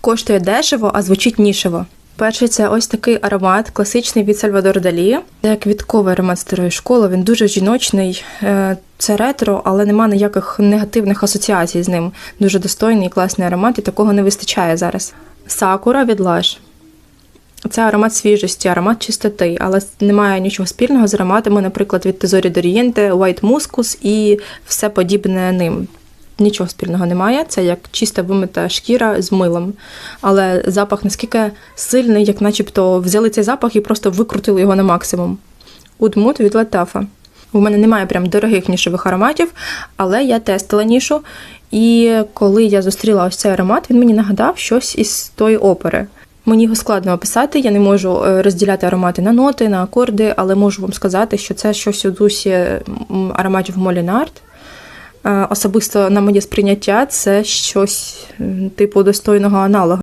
Коштує дешево, а звучить нішево. Перший це ось такий аромат, класичний від Сальвадор Далі. Це квітковий аромат старої школи. Він дуже жіночний. Е, Це ретро, але нема ніяких негативних асоціацій з ним. Дуже достойний і класний аромат, і такого не вистачає зараз. Сакура від Lush. Це аромат свіжості, аромат чистоти, але немає нічого спільного з ароматами, наприклад, від Тезорі Дорієнте, White Muscus і все подібне ним. Нічого спільного немає. Це як чиста вимита шкіра з милом. Але запах наскільки сильний, як начебто взяли цей запах і просто викрутили його на максимум. Удмут від Латафа. У мене немає прям дорогих нішових ароматів, але я тестила нішу. І коли я зустріла ось цей аромат, він мені нагадав щось із тої опери. Мені його складно описати, я не можу е, розділяти аромати на ноти, на акорди, але можу вам сказати, що це щось у дусі ароматів Молінард. Е, Особисто на моє сприйняття це щось типу достойного аналогу.